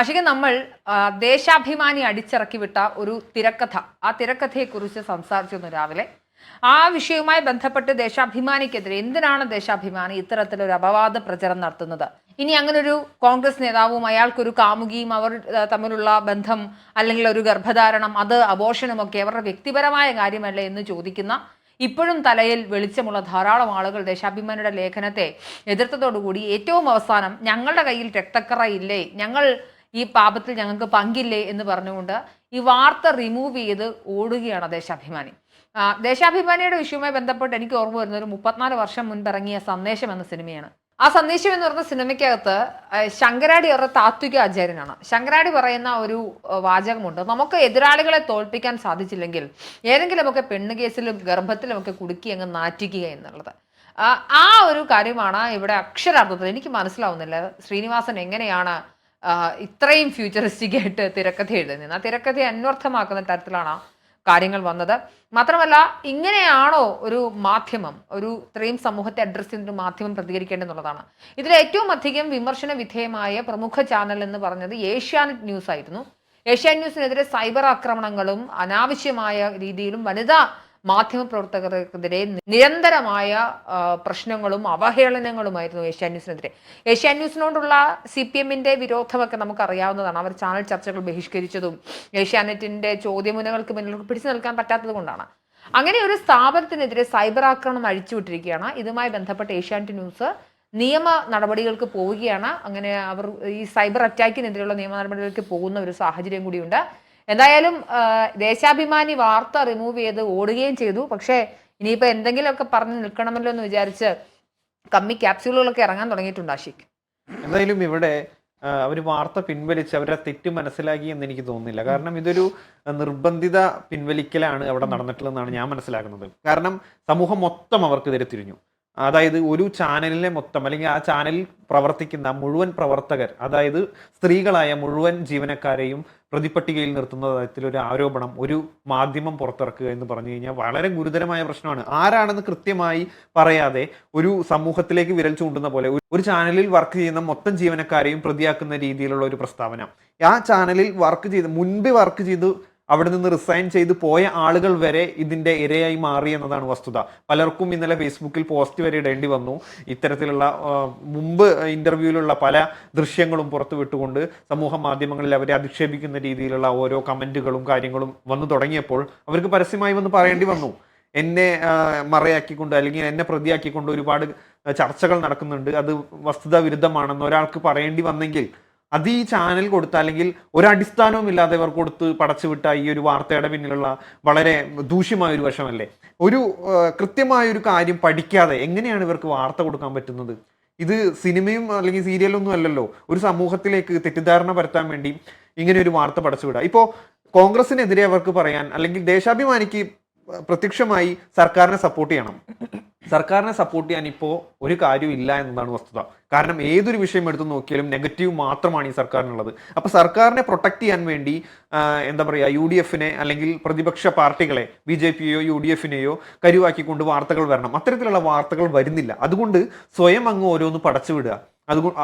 ആഷിക നമ്മൾ ദേശാഭിമാനി അടിച്ചിറക്കി വിട്ട ഒരു തിരക്കഥ. ആ തിരക്കഥയെക്കുറിച്ച് സംസാരിച്ചിരുന്നു രാവിലെ. ആ വിഷയവുമായി ബന്ധപ്പെട്ട് ദേശാഭിമാനിക്കെതിരെ എന്തിനാണ് ദേശാഭിമാനി ഇത്തരത്തിലൊരു അപവാദ പ്രചരണം നടത്തുന്നത്? ഇനി അങ്ങനൊരു കോൺഗ്രസ് നേതാവും അയാൾക്കൊരു കാമുകിയും അവർ തമ്മിലുള്ള ബന്ധം അല്ലെങ്കിൽ ഒരു ഗർഭധാരണം അത് അബോഷനുമൊക്കെ അവരുടെ വ്യക്തിപരമായ കാര്യമല്ലേ എന്ന് ചോദിക്കുന്ന ഇപ്പോഴും തലയിൽ വെളിച്ചമുള്ള ധാരാളം ആളുകൾ ദേശാഭിമാനിയുടെ ലേഖനത്തെ എതിർത്തതോടുകൂടി ഏറ്റവും അവസാനം ഞങ്ങളുടെ കയ്യിൽ രക്തക്കറ ഇല്ലേ ഞങ്ങൾ ഈ പാപത്തിൽ ഞങ്ങൾക്ക് പങ്കില്ലേ എന്ന് പറഞ്ഞുകൊണ്ട് ഈ വാർത്ത റിമൂവ് ചെയ്ത് ഓടുകയാണ് ദേശാഭിമാനി. ദേശാഭിമാനിയുടെ വിഷയവുമായി ബന്ധപ്പെട്ട് എനിക്ക് ഓർമ്മ വരുന്ന ഒരു മുപ്പത്തിനാല് വർഷം മുൻപ് ഇറങ്ങിയ സന്ദേശം എന്ന സിനിമയാണ്. ആ സന്ദേശം എന്ന് പറഞ്ഞ സിനിമയ്ക്കകത്ത് ശങ്കരാടി അവരുടെ താത്വിക ആചാര്യനാണ്. ശങ്കരാടി പറയുന്ന ഒരു വാചകമുണ്ട്. നമുക്ക് എതിരാളികളെ തോൽപ്പിക്കാൻ സാധിച്ചില്ലെങ്കിൽ ഏതെങ്കിലുമൊക്കെ പെണ്ണ് കേസിലും ഗർഭത്തിലുമൊക്കെ കുടുക്കി അങ്ങ് നാറ്റിക്കുക എന്നുള്ളത്. ആ, ഒരു കാര്യമാണ് ഇവിടെ അക്ഷരാർത്ഥത്തിൽ എനിക്ക് മനസ്സിലാവുന്നില്ല. ശ്രീനിവാസൻ എങ്ങനെയാണ് ഇത്രയും ഫ്യൂച്ചറിസ്റ്റിക് ആയിട്ട് തിരക്കഥ എഴുതുന്നത്. ആ തിരക്കഥയെ അന്വർത്ഥമാക്കുന്ന തരത്തിലാണ് കാര്യങ്ങൾ വന്നത്. മാത്രമല്ല ഇങ്ങനെയാണോ ഒരു മാധ്യമം ഒരു ഇത്രയും സമൂഹത്തെ അഡ്രസ് ചെയ്യുന്ന ഒരു മാധ്യമം പ്രതികരിക്കേണ്ടതെന്നുള്ളതാണ്. ഇതിൽ ഏറ്റവും അധികം വിമർശന വിധേയമായ പ്രമുഖ ചാനൽ എന്ന് പറഞ്ഞത് ഏഷ്യാനെറ്റ് ന്യൂസ് ആയിരുന്നു. ഏഷ്യാനെറ്റ് ന്യൂസിനെതിരെ സൈബർ ആക്രമണങ്ങളും അനാവശ്യമായ രീതിയിലും വനിതാ മാധ്യമ പ്രവർത്തകർക്കെതിരെ നിരന്തരമായ പ്രശ്നങ്ങളും അവഹേളനങ്ങളുമായിരുന്നു ഏഷ്യാൻ ന്യൂസിനെതിരെ. ഏഷ്യാൻ ന്യൂസിനോടുള്ള സി പി എമ്മിന്റെ വിരോധമൊക്കെ നമുക്ക് അറിയാവുന്നതാണ് അവർ ചാനൽ ചർച്ചകൾ ബഹിഷ്കരിച്ചതും ഏഷ്യാനെറ്റിന്റെ ചോദ്യമുനകൾക്ക് മുന്നിൽ പിടിച്ചു നിൽക്കാൻ പറ്റാത്തത് കൊണ്ടാണ്. അങ്ങനെ ഒരു സ്ഥാപനത്തിനെതിരെ സൈബർ ആക്രമണം അഴിച്ചുവിട്ടിരിക്കുകയാണ്. ഇതുമായി ബന്ധപ്പെട്ട് ഏഷ്യാനെറ്റ് ന്യൂസ് നിയമ നടപടികൾക്ക് പോവുകയാണ്. അങ്ങനെ അവർ ഈ സൈബർ അറ്റാക്കിനെതിരെയുള്ള നിയമ നടപടികൾക്ക് പോകുന്ന ഒരു സാഹചര്യം കൂടിയുണ്ട്. എന്തായാലും ദേശാഭിമാനി വാർത്ത റിമൂവ് ചെയ്ത് ഓടുകയും ചെയ്തു. പക്ഷേ ഇനിയിപ്പോൾ എന്തെങ്കിലുമൊക്കെ പറഞ്ഞ് നിൽക്കണമല്ലോ എന്ന് വിചാരിച്ച് കമ്മി ക്യാപ്സ്യൂളുകളൊക്കെ ഇറങ്ങാൻ തുടങ്ങിയിട്ടുണ്ട് ആഷിഖ് എന്തായാലും ഇവിടെ അവർ വാർത്ത പിൻവലിച്ച് അവരെ തെറ്റ് മനസ്സിലാക്കി എന്ന് എനിക്ക് തോന്നുന്നില്ല. കാരണം ഇതൊരു നിർബന്ധിത പിൻവലിക്കലാണ് അവിടെ നടന്നിട്ടുള്ളതെന്നാണ് ഞാൻ മനസ്സിലാക്കുന്നത്. കാരണം സമൂഹം മൊത്തം അവർക്കെതിരെ തിരിഞ്ഞു. അതായത് ഒരു ചാനലിനെ മൊത്തം അല്ലെങ്കിൽ ആ ചാനലിൽ പ്രവർത്തിക്കുന്ന മുഴുവൻ പ്രവർത്തകർ അതായത് സ്ത്രീകളായ മുഴുവൻ ജീവനക്കാരെയും പ്രതിപ്പട്ടികയിൽ നിർത്തുന്ന തരത്തിലൊരു ആരോപണം ഒരു മാധ്യമം പുറത്തിറക്കുക എന്ന് പറഞ്ഞു കഴിഞ്ഞാൽ വളരെ ഗുരുതരമായ പ്രശ്നമാണ്. ആരാണെന്ന് കൃത്യമായി പറയാതെ ഒരു സമൂഹത്തിലേക്ക് വിരൽ ചൂണ്ടുന്ന പോലെ ഒരു- ചാനലിൽ വർക്ക് ചെയ്യുന്ന മൊത്തം ജീവനക്കാരെയും പ്രതിയാക്കുന്ന രീതിയിലുള്ള ഒരു പ്രസ്താവന. ആ ചാനലിൽ വർക്ക് ചെയ്ത് മുൻപ് വർക്ക് ചെയ്ത് അവിടെ നിന്ന് റിസൈൻ ചെയ്ത് പോയ ആളുകൾ വരെ ഇതിന്റെ ഇരയായി മാറി എന്നതാണ് വസ്തുത. പലർക്കും ഇന്നലെ ഫേസ്ബുക്കിൽ പോസ്റ്റ് വരെ ഇടേണ്ടി വന്നു. ഇത്തരത്തിലുള്ള മുമ്പ് ഇന്റർവ്യൂവിലുള്ള പല ദൃശ്യങ്ങളും പുറത്തു വിട്ടുകൊണ്ട് സമൂഹ മാധ്യമങ്ങളിൽ അവരെ അധിക്ഷേപിക്കുന്ന രീതിയിലുള്ള ഓരോ കമന്റുകളും കാര്യങ്ങളും വന്നു തുടങ്ങിയപ്പോൾ അവർക്ക് പരസ്യമായി വന്ന് പറയേണ്ടി വന്നു. എന്നെ മറയാക്കിക്കൊണ്ട് അല്ലെങ്കിൽ എന്നെ പ്രതിയാക്കിക്കൊണ്ട് ഒരുപാട് ചർച്ചകൾ നടക്കുന്നുണ്ട്. അത് വസ്തുതാ വിരുദ്ധമാണെന്ന് ഒരാൾക്ക് പറയേണ്ടി വന്നെങ്കിൽ അത് ഈ ചാനൽ കൊടുത്ത അല്ലെങ്കിൽ ഒരടിസ്ഥാനവും ഇല്ലാതെ ഇവർ കൊടുത്ത് പടച്ചുവിട്ട ഈ ഒരു വാർത്തയുടെ പിന്നിലുള്ള വളരെ ദൂഷ്യമായ ഒരു വശമല്ലേ? ഒരു കൃത്യമായ ഒരു കാര്യം പഠിക്കാതെ എങ്ങനെയാണ് ഇവർക്ക് വാർത്ത കൊടുക്കാൻ പറ്റുന്നത്? ഇത് സിനിമയും അല്ലെങ്കിൽ സീരിയലൊന്നും അല്ലല്ലോ. ഒരു സമൂഹത്തിലേക്ക് തെറ്റിദ്ധാരണ പരത്താൻ വേണ്ടി ഇങ്ങനെ ഒരു വാർത്ത പടച്ചുവിടുക ഇപ്പോൾ കോൺഗ്രസിനെതിരെ അവർക്ക് പറയാൻ അല്ലെങ്കിൽ ദേശാഭിമാനിക്ക് പ്രത്യക്ഷമായി സർക്കാരിനെ സപ്പോർട്ട് ചെയ്യണം. സർക്കാരിനെ സപ്പോർട്ട് ചെയ്യാൻ ഇപ്പോൾ ഒരു കാര്യവും ഇല്ല എന്നതാണ് വസ്തുത. കാരണം ഏതൊരു വിഷയം എടുത്തു നോക്കിയാലും നെഗറ്റീവ് മാത്രമാണ് ഈ സർക്കാരിനുള്ളത്. അപ്പോൾ സർക്കാരിനെ പ്രൊട്ടക്ട് ചെയ്യാൻ വേണ്ടി എന്താ പറയുക യു ഡി എഫിനെ അല്ലെങ്കിൽ പ്രതിപക്ഷ പാർട്ടികളെ ബി ജെ പിയോ യു ഡി എഫിനെയോ കരുവാക്കിക്കൊണ്ട് വാർത്തകൾ വരണം. അത്തരത്തിലുള്ള വാർത്തകൾ വരുന്നില്ല. അതുകൊണ്ട് സ്വയം അങ്ങ് ഓരോന്ന് പടച്ചുവിടുക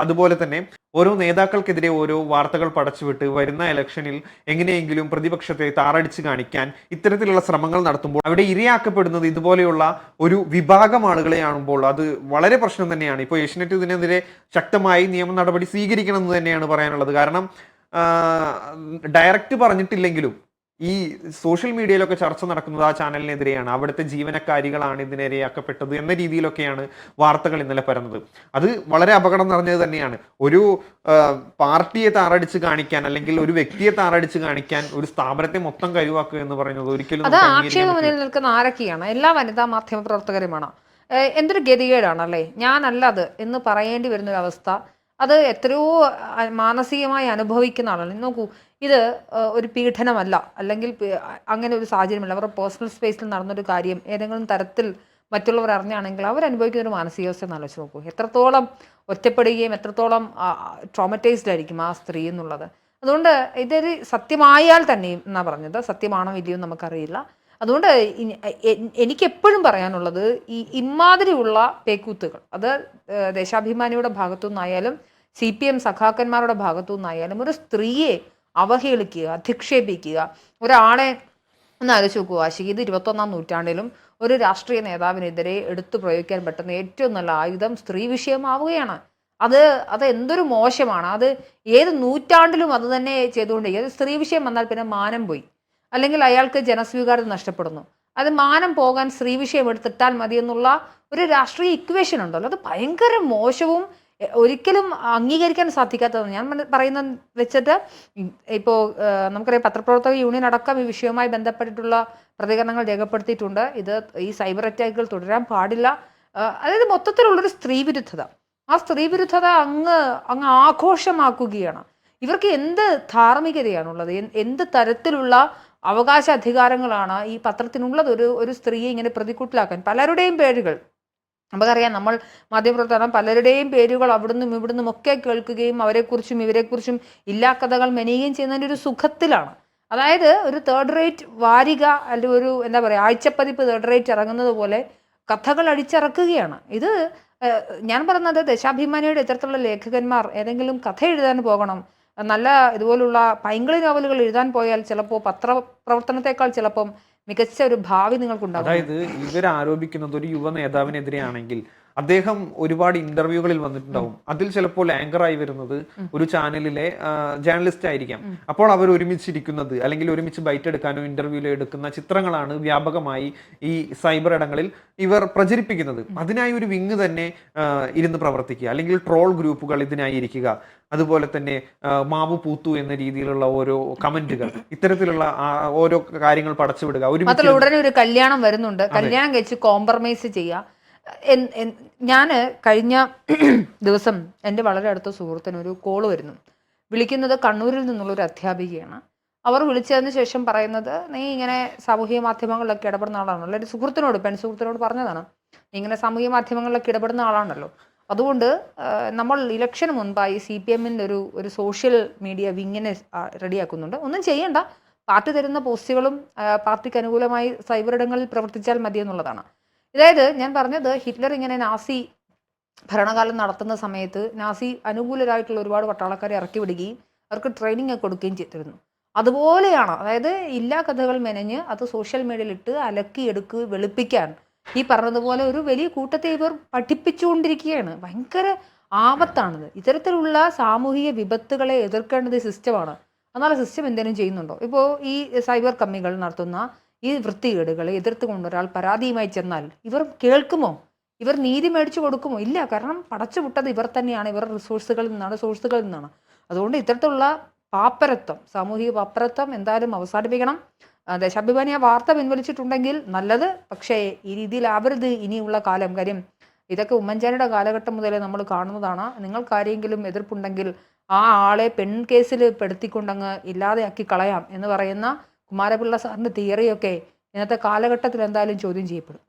അതുപോലെ തന്നെ ഓരോ നേതാക്കൾക്കെതിരെ ഓരോ വാർത്തകൾ പടച്ചുവിട്ട് വരുന്ന ഇലക്ഷനിൽ എങ്ങനെയെങ്കിലും പ്രതിപക്ഷത്തെ താറടിച്ച് കാണിക്കാൻ ഇത്തരത്തിലുള്ള ശ്രമങ്ങൾ നടത്തുമ്പോൾ അവിടെ ഇരയാക്കപ്പെടുന്നത് ഇതുപോലെയുള്ള ഒരു വിഭാഗം ആളുകളെ ആണുമ്പോൾ അത് വളരെ പ്രശ്നം തന്നെയാണ്. ഇപ്പോൾ ഏഷ്യനെറ്റ് ഇതിനെതിരെ ശക്തമായി നിയമ നടപടി സ്വീകരിക്കണം എന്ന് തന്നെയാണ് പറയാനുള്ളത്. കാരണം ഡയറക്റ്റ് പറഞ്ഞിട്ടില്ലെങ്കിലും ഈ സോഷ്യൽ മീഡിയയിലൊക്കെ ചർച്ച നടക്കുന്നത് ആ ചാനലിനെതിരെയാണ്. അവിടുത്തെ ജീവനക്കാരികളാണ് ഇതിനിരയാക്കപ്പെട്ടത് എന്ന രീതിയിലൊക്കെയാണ് വാർത്തകൾ ഇന്നലെ പരന്നത്. അത് വളരെ അപകടം നിറഞ്ഞത് തന്നെയാണ്. ഒരു പാർട്ടിയെ താറടിച്ച് കാണിക്കാൻ അല്ലെങ്കിൽ ഒരു വ്യക്തിയെ താറടിച്ച് കാണിക്കാൻ ഒരു സ്ഥാപനത്തെ മൊത്തം കഴിവാക്കുക എന്ന് പറയുന്നത് ഒരിക്കലും അത് ആക്ഷേപ. മുന്നിൽ നിൽക്കുന്ന ആരൊക്കെയാണ്? എല്ലാ വനിതാ മാധ്യമ പ്രവർത്തകരുമാണ് എന്തൊരു ഗതികേടാണല്ലേ? ഞാനല്ലത് എന്ന് പറയേണ്ടി വരുന്ന ഒരു അവസ്ഥ അത് എത്രയോ മാനസികമായി അനുഭവിക്കുന്ന ആളാണ്. നോക്കൂ ഇത് ഒരു പീഡനമല്ല. അല്ലെങ്കിൽ അങ്ങനെ ഒരു സാഹചര്യമല്ല. അവരുടെ പേഴ്സണൽ സ്പേസിൽ നടന്നൊരു കാര്യം ഏതെങ്കിലും തരത്തിൽ മറ്റുള്ളവർ അറിഞ്ഞാണെങ്കിൽ അവർ അനുഭവിക്കുന്ന ഒരു മാനസികാവസ്ഥ എന്ന് ആലോചിച്ച് നോക്കൂ. എത്രത്തോളം ഒറ്റപ്പെടുകയും എത്രത്തോളം ട്രോമറ്റൈസ്ഡ് ആയിരിക്കും ആ സ്ത്രീ എന്നുള്ളത്. അതുകൊണ്ട് ഇതൊരു സത്യമായാൽ തന്നെയും എന്നാ പറഞ്ഞത്. സത്യമാണോ ഇല്ലയോ നമുക്കറിയില്ല. അതുകൊണ്ട് എനിക്കെപ്പോഴും പറയാനുള്ളത് ഈ ഇമാതിരിയുള്ള പേക്കൂത്തുകൾ അത് ദേശാഭിമാനിയുടെ ഭാഗത്തു നിന്നായാലും സി പി എം സഖാക്കന്മാരുടെ ഭാഗത്തു നിന്നായാലും ഒരു സ്ത്രീയെ അവഹേളിക്കുക അധിക്ഷേപിക്കുക ഒരാളെ ഒന്ന് ആലോചിച്ച് നോക്കുക ആശിക ഇത് ഇരുപത്തൊന്നാം നൂറ്റാണ്ടിലും ഒരു രാഷ്ട്രീയ നേതാവിനെതിരെ എടുത്തു പ്രയോഗിക്കാൻ പറ്റുന്ന ഏറ്റവും നല്ല ആയുധം സ്ത്രീ വിഷയമാവുകയാണ്. അത് അത് എന്തൊരു മോശമാണ്. അത് ഏത് നൂറ്റാണ്ടിലും അത് തന്നെ ചെയ്തുകൊണ്ടിരിക്കുക. അത് സ്ത്രീ വിഷയം വന്നാൽ പിന്നെ മാനം പോയി. അല്ലെങ്കിൽ അയാൾക്ക് ജനസ്വീകാര്യത നഷ്ടപ്പെടുന്നു. അത് മാനം പോകാൻ സ്ത്രീ വിഷയം എടുത്തിട്ടാൽ മതി എന്നുള്ള ഒരു രാഷ്ട്രീയ ഇക്വേഷൻ ഉണ്ടല്ലോ. അത് ഭയങ്കര മോശവും ഒരിക്കലും അംഗീകരിക്കാൻ സാധിക്കാത്തതാണ്. ഞാൻ പറയുന്ന വെച്ചിട്ട് ഇപ്പോൾ നമുക്കറിയാം പത്രപ്രവർത്തക യൂണിയൻ അടക്കം ഈ വിഷയവുമായി ബന്ധപ്പെട്ടിട്ടുള്ള പ്രതികരണങ്ങൾ രേഖപ്പെടുത്തിയിട്ടുണ്ട്. ഇത് ഈ സൈബർ അറ്റാക്കുകൾ തുടരാൻ പാടില്ല. അതായത് മൊത്തത്തിലുള്ളൊരു സ്ത്രീ വിരുദ്ധത. ആ സ്ത്രീ വിരുദ്ധത അങ്ങ് അങ്ങ് ആഘോഷമാക്കുകയാണ്. ഇവർക്ക് എന്ത് ധാർമ്മികതയാണുള്ളത്? എന്ത് തരത്തിലുള്ള അവകാശ അധികാരങ്ങളാണ് ഈ പത്രത്തിനുള്ളത്. ഒരു ഒരു സ്ത്രീയെ ഇങ്ങനെ പ്രതിക്കൂട്ടിലാക്കാൻ പലരുടെയും പേരുകൾ. നമുക്കറിയാം നമ്മൾ മാധ്യമപ്രവർത്തനം പലരുടെയും പേരുകൾ അവിടുന്നും ഇവിടുന്നും ഒക്കെ കേൾക്കുകയും അവരെക്കുറിച്ചും ഇവരെക്കുറിച്ചും ഇല്ലാ കഥകൾ മെനയുകയും ചെയ്യുന്നതിന്റെ ഒരു സുഖത്തിലാണ്. അതായത് ഒരു തേർഡ് റേറ്റ് വാരിക അല്ലെങ്കിൽ ഒരു എന്താ പറയുക ആഴ്ചപ്പതിപ്പ് തേർഡ് റേറ്റ് ഇറങ്ങുന്നത് പോലെ കഥകൾ അടിച്ചിറക്കുകയാണ്. ഇത് ഞാൻ പറഞ്ഞത് ദശാഭിമാനിയുടെ ഇത്തരത്തിലുള്ള ലേഖകന്മാർ ഏതെങ്കിലും കഥ എഴുതാൻ പോകണം നല്ല ഇതുപോലുള്ള പൈങ്കിളി നോവലുകൾ എഴുതാൻ പോയാൽ ചിലപ്പോൾ പത്രപ്രവർത്തനത്തെക്കാൾ ചിലപ്പം മികച്ച ഒരു ഭാവി നിങ്ങൾക്കുണ്ടാകും. അതായത് ഇവർ ആരോപിക്കുന്നത് ഒരു യുവ നേതാവിനെതിരെയാണെങ്കിൽ അദ്ദേഹം ഒരുപാട് ഇന്റർവ്യൂകളിൽ വന്നിട്ടുണ്ടാവും. അതിൽ ചിലപ്പോൾ ആങ്കറായി വരുന്നത് ഒരു ചാനലിലെ ജേർണലിസ്റ്റ് ആയിരിക്കാം. അപ്പോൾ അവർ ഒരുമിച്ചിരിക്കുന്നത് അല്ലെങ്കിൽ ഒരുമിച്ച് ബൈറ്റ് എടുക്കാനോ ഇന്റർവ്യൂലോ എടുക്കുന്ന ചിത്രങ്ങളാണ് വ്യാപകമായി ഈ സൈബർ ഇടങ്ങളിൽ ഇവർ പ്രചരിപ്പിക്കുന്നത്. അതിനായി ഒരു വിങ് തന്നെ ഇരുന്ന് പ്രവർത്തിക്കുക. അല്ലെങ്കിൽ ട്രോൾ ഗ്രൂപ്പുകൾ ഇതിനായി ഇരിക്കുക അതുപോലെ തന്നെ മാവ് പൂത്തു എന്ന രീതിയിലുള്ള ഓരോ കമന്റുകൾ ഇത്തരത്തിലുള്ള ഓരോ കാര്യങ്ങൾ പടച്ചുവിടുക ഒരു ഉടനെ ഒരു കല്യാണം വരുന്നുണ്ട്. കല്യാണം കഴിച്ച് കോംപ്രമൈസ് ചെയ്യുക. ഞാൻ കഴിഞ്ഞ ദിവസം എന്റെ വളരെ അടുത്ത സുഹൃത്തിന് ഒരു കോൾ വരുന്നു. വിളിക്കുന്നത് കണ്ണൂരിൽ നിന്നുള്ള ഒരു അധ്യാപികയാണ്. അവർ വിളിച്ചതിന് ശേഷം പറയുന്നത് നീ ഇങ്ങനെ സാമൂഹിക മാധ്യമങ്ങളിലൊക്കെ ഇടപെടുന്ന ആളാണല്ലോ. എന്റെ സുഹൃത്തിനോട് പെൺ സുഹൃത്തിനോട് പറഞ്ഞതാണ് നീ ഇങ്ങനെ സാമൂഹിക മാധ്യമങ്ങളിലൊക്കെ ഇടപെടുന്ന ആളാണല്ലോ. അതുകൊണ്ട് നമ്മൾ ഇലക്ഷന് മുൻപായി സി പി എമ്മിന്റെ ഒരു ഒരു സോഷ്യൽ മീഡിയ വിങ്ങിനെ റെഡിയാക്കുന്നുണ്ട്. ഒന്നും ചെയ്യേണ്ട. പാർട്ടി തരുന്ന പോസ്റ്റുകളും പാർട്ടിക്ക് അനുകൂലമായി സൈബർ ഇടങ്ങളിൽ പ്രവർത്തിച്ചാൽ മതി എന്നുള്ളതാണ്. അതായത് ഞാൻ പറഞ്ഞത് ഹിറ്റ്ലർ ഇങ്ങനെ നാസി ഭരണകാലം നടത്തുന്ന സമയത്ത് നാസി അനുകൂലരായിട്ടുള്ള ഒരുപാട് പട്ടാളക്കാരെ ഇറക്കി വിടുകയും അവർക്ക് ട്രെയിനിങ് ഒക്കെ കൊടുക്കുകയും ചെയ്തിരുന്നു. അതുപോലെയാണ് അതായത് ഇല്ലാ കഥകൾ മെനഞ്ഞ് അത് സോഷ്യൽ മീഡിയയിൽ ഇട്ട് അലക്കി എടുക്കുക വെളുപ്പിക്കാൻ ഈ പറഞ്ഞതുപോലെ ഒരു വലിയ കൂട്ടത്തെ ഇവർ പഠിപ്പിച്ചുകൊണ്ടിരിക്കുകയാണ്. ഭയങ്കര ആപത്താണിത്. ഇത്തരത്തിലുള്ള സാമൂഹിക വിപത്തുകളെ എതിർക്കേണ്ടത് സിസ്റ്റമാണ് എന്നാൽ സിസ്റ്റം എന്തെങ്കിലും ചെയ്യുന്നുണ്ടോ? ഇപ്പോൾ ഈ സൈബർ കമ്മികൾ നടത്തുന്ന ഈ വൃത്തികേടുകളെ എതിർത്തുകൊണ്ട് ഒരാൾ പരാതിയുമായി ചെന്നാൽ ഇവർ കേൾക്കുമോ? ഇവർ നീതി മേടിച്ചു കൊടുക്കുമോ? ഇല്ല കാരണം പടച്ചു വിട്ടത് ഇവർ തന്നെയാണ്. ഇവർ റിസോഴ്സുകളിൽ നിന്നാണ് സോഴ്സുകളിൽ നിന്നാണ്. അതുകൊണ്ട് ഇത്തരത്തിലുള്ള പാപ്പരത്വം സാമൂഹിക പാപ്പരത്വം എന്തായാലും അവസാനിപ്പിക്കണം. ദേശാഭിമാനി ആ വാർത്ത പിൻവലിച്ചിട്ടുണ്ടെങ്കിൽ നല്ലത്. പക്ഷേ ഈ രീതിയിൽ രീതിയിലാവരുത് ഇനിയുള്ള കാലം. കാര്യം ഇതൊക്കെ ഉമ്മൻചാണ്ടിയുടെ കാലഘട്ടം മുതലേ നമ്മൾ കാണുന്നതാണ്. നിങ്ങൾക്ക് ആരെങ്കിലും എതിർപ്പുണ്ടെങ്കിൽ ആ ആളെ പെൺ കേസിൽ പെടുത്തിക്കൊണ്ടങ്ങ് ഇല്ലാതെയാക്കി കളയാം എന്ന് പറയുന്ന കുമാരപിള്ള സാറിന്റെ തിയറിയൊക്കെ ഇന്നത്തെ കാലഘട്ടത്തിൽ എന്തായാലും ചോദ്യം ചെയ്യപ്പെടും.